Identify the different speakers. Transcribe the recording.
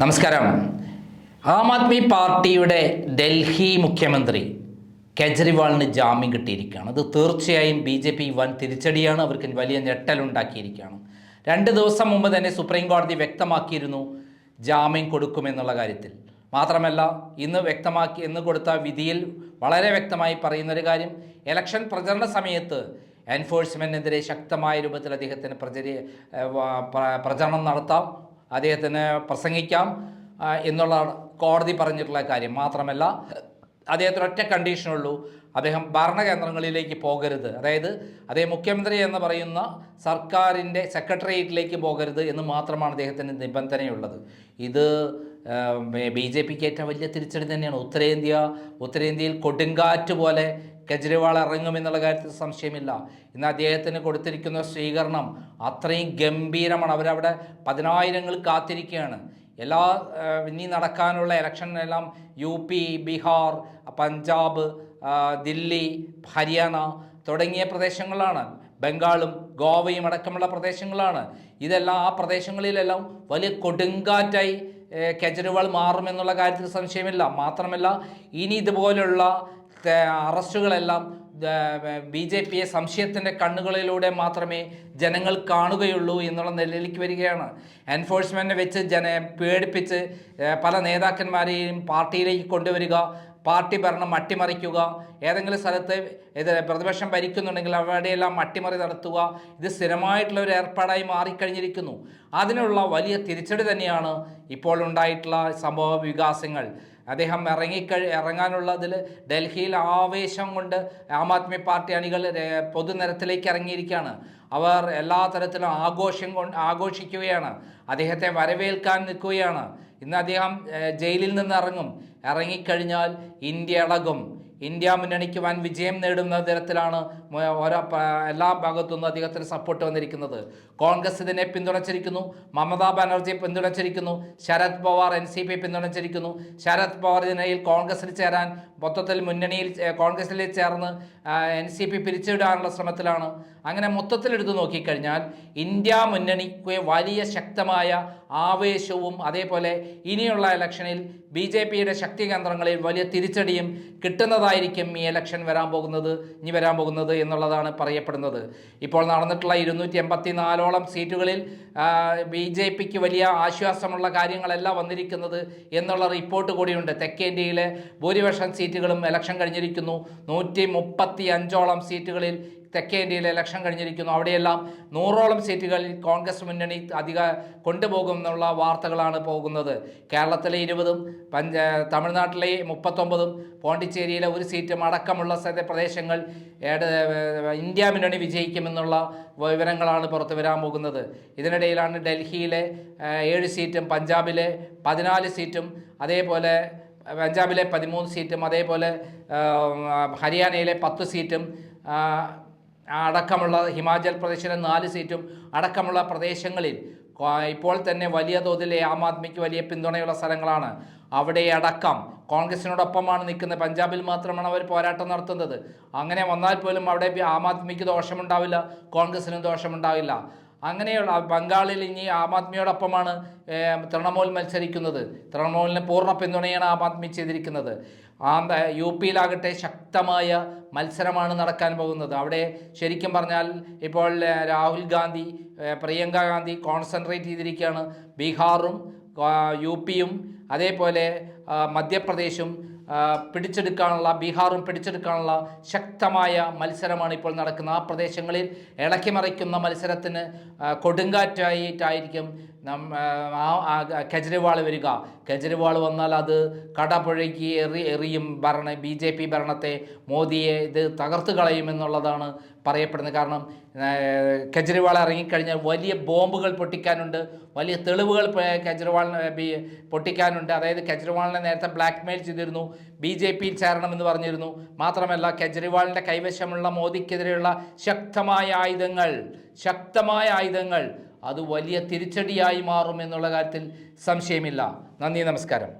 Speaker 1: നമസ്കാരം. ആം ആദ്മി പാർട്ടിയുടെ ഡൽഹി മുഖ്യമന്ത്രി കെജ്രിവാളിന് ജാമ്യം കിട്ടിയിരിക്കുകയാണ്. അത് തീർച്ചയായും ബി ജെ പി വൻ തിരിച്ചടിയാണ്. അവർക്ക് വലിയ ഞെട്ടലുണ്ടാക്കിയിരിക്കുകയാണ്. രണ്ട് ദിവസം മുമ്പ് തന്നെ സുപ്രീം കോടതി വ്യക്തമാക്കിയിരുന്നു ജാമ്യം കൊടുക്കുമെന്നുള്ള കാര്യത്തിൽ. മാത്രമല്ല ഇന്ന് വ്യക്തമാക്കി ഇന്ന് കൊടുത്ത വിധിയിൽ വളരെ വ്യക്തമായി പറയുന്നൊരു കാര്യം ഇലക്ഷൻ പ്രചരണ സമയത്ത് എൻഫോഴ്സ്മെന്റിനെതിരെ ശക്തമായ രൂപത്തിൽ അദ്ദേഹത്തിന് പ്രചരി പ്രചരണം നടത്താം. അദ്ദേഹത്തിന് പ്രസംഗിക്കാം എന്നുള്ള കോടതി പറഞ്ഞിട്ടുള്ള കാര്യം. മാത്രമല്ല അദ്ദേഹത്തിന് ഒറ്റ കണ്ടീഷനുള്ളൂ അദ്ദേഹം ഭരണകേന്ദ്രങ്ങളിലേക്ക് പോകരുത്. അതായത് അദ്ദേഹം മുഖ്യമന്ത്രി എന്ന് പറയുന്ന സർക്കാരിന്റെ സെക്രട്ടേറിയറ്റിലേക്ക് പോകരുത് എന്ന് മാത്രമാണ് അദ്ദേഹത്തിന് നിബന്ധനയുള്ളത്. ഇത് ബി ജെ പിക്ക് ഏറ്റവും വലിയ തിരിച്ചടി തന്നെയാണ്. ഉത്തരേന്ത്യ ഉത്തരേന്ത്യയിൽ കൊടുങ്കാറ്റ് പോലെ കെജ്രിവാൾ ഇറങ്ങുമെന്നുള്ള കാര്യത്തിൽ സംശയമില്ല. ഇന്ന് അദ്ദേഹത്തിന് കൊടുത്തിരിക്കുന്ന സ്വീകരണം അത്രയും ഗംഭീരമാണ്. അവരവിടെ പതിനായിരങ്ങൾ കാത്തിരിക്കുകയാണ്. എല്ലാ ഇനി നടക്കാനുള്ള ഇലക്ഷനിലെല്ലാം യു പി ബീഹാർ പഞ്ചാബ് ദില്ലി ഹരിയാന തുടങ്ങിയ പ്രദേശങ്ങളാണ്. ബംഗാളും ഗോവയും അടക്കമുള്ള പ്രദേശങ്ങളാണ്. ഇതെല്ലാം ആ പ്രദേശങ്ങളിലെല്ലാം വലിയ കൊടുങ്കാറ്റായി കെജ്രിവാൾ മാറുമെന്നുള്ള കാര്യത്തിൽ സംശയമില്ല. മാത്രമല്ല ഇനി ഇതുപോലുള്ള അറസ്റ്റുകളെല്ലാം ബി ജെ പിയെ സംശയത്തിന്റെ കണ്ണുകളിലൂടെ മാത്രമേ ജനങ്ങൾ കാണുകയുള്ളൂ എന്നുള്ള നിലയിലേക്ക് വരികയാണ്. എൻഫോഴ്സ്മെന്റിനെ വെച്ച് ജന പേടിപ്പിച്ച് പല നേതാക്കന്മാരെയും പാർട്ടിയിലേക്ക് കൊണ്ടുവരിക പാർട്ടി ഭരണം അട്ടിമറിക്കുക ഏതെങ്കിലും സ്ഥലത്ത് ഇത് പ്രതിപക്ഷം ഭരിക്കുന്നുണ്ടെങ്കിൽ അവിടെയെല്ലാം അട്ടിമറി നടത്തുക ഇത് സ്ഥിരമായിട്ടുള്ള ഒരു ഏർപ്പാടായി മാറിക്കഴിഞ്ഞിരിക്കുന്നു. അതിനുള്ള വലിയ തിരിച്ചടി തന്നെയാണ് ഇപ്പോൾ ഉണ്ടായിട്ടുള്ള സംഭവ വികാസങ്ങൾ. അദ്ദേഹം ഇറങ്ങിക്കഴി ഇറങ്ങാനുള്ളതിൽ ഡൽഹിയിൽ ആവേശം കൊണ്ട് ആം ആദ്മി പാർട്ടി അണികൾ പൊതുനിരത്തിലേക്ക് ഇറങ്ങിയിരിക്കുകയാണ്. അവർ എല്ലാ തരത്തിലും ആഘോഷം കൊണ്ട് ആഘോഷിക്കുകയാണ്. അദ്ദേഹത്തെ വരവേൽക്കാൻ നിൽക്കുകയാണ്. ഇന്ന് അദ്ദേഹം ജയിലിൽ നിന്ന് ഇറങ്ങും. ഇറങ്ങിക്കഴിഞ്ഞാൽ ഇന്ത്യ ഇളകും ഇന്ത്യ മുന്നണിക്ക് വൻ വിജയം നേടുന്ന തരത്തിലാണ് ഓരോ എല്ലാ ഭാഗത്തു നിന്നും അദ്ദേഹത്തിന് സപ്പോർട്ട് വന്നിരിക്കുന്നത്. കോൺഗ്രസ് ഇതിനെ പിന്തുണച്ചിരിക്കുന്നു. Mamata Banerjee പിന്തുണച്ചിരിക്കുന്നു. Sharad Pawar N C P പിന്തുണച്ചിരിക്കുന്നു. Sharad Pawar ഇതിനിടയിൽ കോൺഗ്രസിൽ ചേരാൻ മൊത്തത്തിൽ മുന്നണിയിൽ കോൺഗ്രസിൽ ചേർന്ന് എൻ സി പി പിരിച്ചുവിടാനുള്ള ശ്രമത്തിലാണ്. അങ്ങനെ മൊത്തത്തിൽ എടുത്തു നോക്കിക്കഴിഞ്ഞാൽ ഇന്ത്യ മുന്നണിക്ക് വലിയ ശക്തമായ ആവേശവും അതേപോലെ ഇനിയുള്ള ഇലക്ഷനിൽ ബി ജെ പിയുടെ ശക്തി കേന്ദ്രങ്ങളിൽ വലിയ തിരിച്ചടിയും കിട്ടുന്നതായിരിക്കും ഈ ഇലക്ഷൻ വരാൻ പോകുന്നത് ഇനി വരാൻ പോകുന്നത് എന്നുള്ളതാണ് പറയപ്പെടുന്നത്. ഇപ്പോൾ നടന്നിട്ടുള്ള ഇരുന്നൂറ്റി എൺപത്തി നാലോളം സീറ്റുകളിൽ ബി ജെ പിക്ക് വലിയ ആശ്വാസമുള്ള കാര്യങ്ങളല്ല വന്നിരിക്കുന്നത് എന്നുള്ള റിപ്പോർട്ട് കൂടിയുണ്ട്. തെക്കേ ഇന്ത്യയിലെ ഭൂരിപക്ഷം സീറ്റുകളും ഇലക്ഷൻ കഴിഞ്ഞിരിക്കുന്നു. നൂറ്റി മുപ്പത്തി അഞ്ചോളം സീറ്റുകളിൽ തെക്കേ ഇന്ത്യയിലെ ഇലക്ഷൻ കഴിഞ്ഞിരിക്കുന്നു. അവിടെയെല്ലാം നൂറോളം സീറ്റുകളിൽ കോൺഗ്രസ് മുന്നണി അധിക കൊണ്ടുപോകുമെന്നുള്ള വാർത്തകളാണ് പോകുന്നത്. കേരളത്തിലെ ഇരുപതും പഞ്ച തമിഴ്നാട്ടിലെ മുപ്പത്തൊമ്പതും പോണ്ടിച്ചേരിയിലെ ഒരു സീറ്റും അടക്കമുള്ള പ്രദേശങ്ങൾ ഇന്ത്യ മുന്നണി വിജയിക്കുമെന്നുള്ള വിവരങ്ങളാണ് പുറത്തു വരാൻ പോകുന്നത്. ഇതിനിടയിലാണ് ഡൽഹിയിലെ ഏഴ് സീറ്റും പഞ്ചാബിലെ പതിനാല് സീറ്റും അതേപോലെ പഞ്ചാബിലെ പതിമൂന്ന് സീറ്റും അതേപോലെ ഹരിയാനയിലെ പത്ത് സീറ്റും അടക്കമുള്ള ഹിമാചൽ പ്രദേശിലെ നാല് സീറ്റും അടക്കമുള്ള പ്രദേശങ്ങളിൽ ഇപ്പോൾ തന്നെ വലിയ തോതിൽ ആം ആദ്മിക്ക് വലിയ പിന്തുണയുള്ള സ്ഥലങ്ങളാണ്. അവിടെ അടക്കം കോൺഗ്രസിനോടൊപ്പമാണ് നിൽക്കുന്നത് പഞ്ചാബിൽ മാത്രമാണ് അവർ പോരാട്ടം നടത്തുന്നത്. അങ്ങനെ വന്നാൽ പോലും അവിടെ ആം ആദ്മിക്ക് ദോഷമുണ്ടാവില്ല കോൺഗ്രസിനും ദോഷമുണ്ടാവില്ല. അങ്ങനെയുള്ള ബംഗാളിൽ ഇനി ആം ആദ്മിയോടൊപ്പമാണ് തൃണമൂൽ മത്സരിക്കുന്നത്. തൃണമൂലിന് പൂർണ പിന്തുണയാണ് ആം ആദ്മി ചെയ്തിരിക്കുന്നത്. ആ യു പിയിലാകട്ടെ ശക്തമായ മത്സരമാണ് നടക്കാൻ പോകുന്നത്. അവിടെ ശരിക്കും പറഞ്ഞാൽ ഇപ്പോൾ രാഹുൽ ഗാന്ധി പ്രിയങ്ക ഗാന്ധി കോൺസെൻട്രേറ്റ് ചെയ്തിരിക്കുകയാണ്. ബീഹാറും യു പിയും അതേപോലെ മധ്യപ്രദേശും പിടിച്ചെടുക്കാനുള്ള ബീഹാറും പിടിച്ചെടുക്കാനുള്ള ശക്തമായ മത്സരമാണ് ഇപ്പോൾ നടക്കുന്നത്. ആ പ്രദേശങ്ങളിൽ ഇളക്കിമറിക്കുന്ന മത്സരത്തിന് കൊടുങ്കാറ്റായിട്ടായിരിക്കും നം കെജ്രിവാൾ വരിക. കെജ്രിവാൾ വന്നാൽ അത് കടപുഴകി എറി എറിയും ഭരണ ബി ജെ പി ഭരണത്തെ മോദിയെ ഇത് തകർത്ത് കളയുമെന്നുള്ളതാണ് പറയപ്പെടുന്നത്. കാരണം കെജ്രിവാൾ ഇറങ്ങിക്കഴിഞ്ഞാൽ വലിയ ബോംബുകൾ പൊട്ടിക്കാനുണ്ട് വലിയ തെളിവുകൾ കെജ്രിവാളിന് പൊട്ടിക്കാനുണ്ട്. അതായത് കെജ്രിവാളിനെ നേരത്തെ ബ്ലാക്ക് മെയിൽ ചെയ്തിരുന്നു. ബി ജെ പിയിൽ ചേരണമെന്ന് പറഞ്ഞിരുന്നു. മാത്രമല്ല കെജ്രിവാളിന്റെ കൈവശമുള്ള മോദിക്കെതിരെയുള്ള ശക്തമായ ആയുധങ്ങൾ ശക്തമായ ആയുധങ്ങൾ അത് വലിയ തിരിച്ചടിയായി മാറും എന്നുള്ള കാര്യത്തിൽ സംശയമില്ല. നന്ദി നമസ്കാരം.